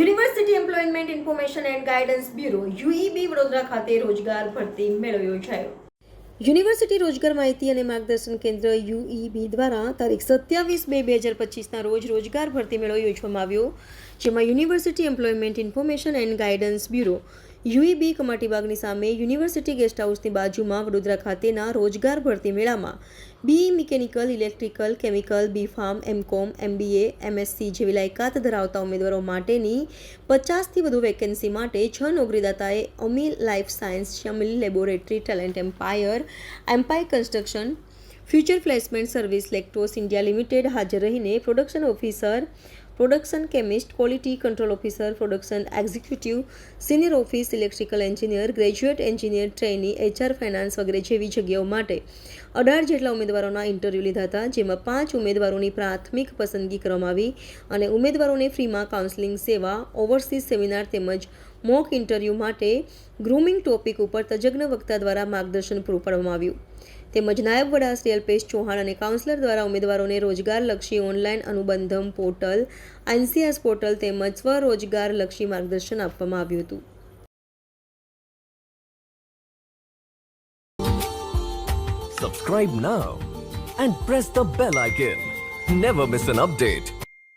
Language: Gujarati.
University employment information and guidance bureau UEB Vadodara ખાતે રોજગાર ભરતી મેળો યોજાયો. યુનિવર્સિટી રોજગાર માહિતી અને માર્ગદર્શન કેન્દ્ર યુઈબી દ્વારા તારીખ સત્યાવીસ બે બે હજાર પચીસના રોજ રોજગાર ભરતી મેળો યોજવામાં આવ્યો, જેમાં university employment information and guidance bureau UEB કમાટીબાગની સામે યુનિવર્સિટી ગેસ્ટ હાઉસની બાજુમાં વડોદરા ખાતેના રોજગાર ભરતી મેળામાં B mechanical, electrical, chemical, B pharm MCom MBA MSc જેવી લાયકાત ધરાવતા ઉમેદવારો માટેની પચાસથી વધુ વેકેન્સી માટે છ નોકરીદાતાએ અમીલ life science શમિલ laboratory, talent empire empire construction, future placement service, lactose India limited હાજર રહીને production officer production chemist quality control officer production executive senior office electrical engineer graduate engineer trainee HR finance વગેરે જેવી જગ્યાઓ માટે અઢાર જેટલા ઉમેદવારોના ઇન્ટરવ્યૂ લીધા હતા, જેમાં પાંચ ઉમેદવારોની પ્રાથમિક પસંદગી કરવામાં આવી અને ઉમેદવારોને ફ્રીમાં કાઉન્સેલિંગ સેવા ઓવરસીઝ સેમિનાર તેમજ મોક ઇન્ટરવ્યૂ માટે ગ્રૂમિંગ ટોપિક ઉપર તજજ્ઞ વક્તા દ્વારા માર્ગદર્શન પૂરું પાડવામાં આવ્યું તેમજ નાયબ વડા શ્રી અલ્પેશ ચૌહાણ અને કાઉન્સલર દ્વારા ઉમેદવારોને રોજગારલક્ષી online Anubandham portal NCS portal તેમજ સ્વરોજગારલક્ષી માર્ગદર્શન આપવામાં આવ્યું હતું Subscribe now and press the bell icon. Never miss an update.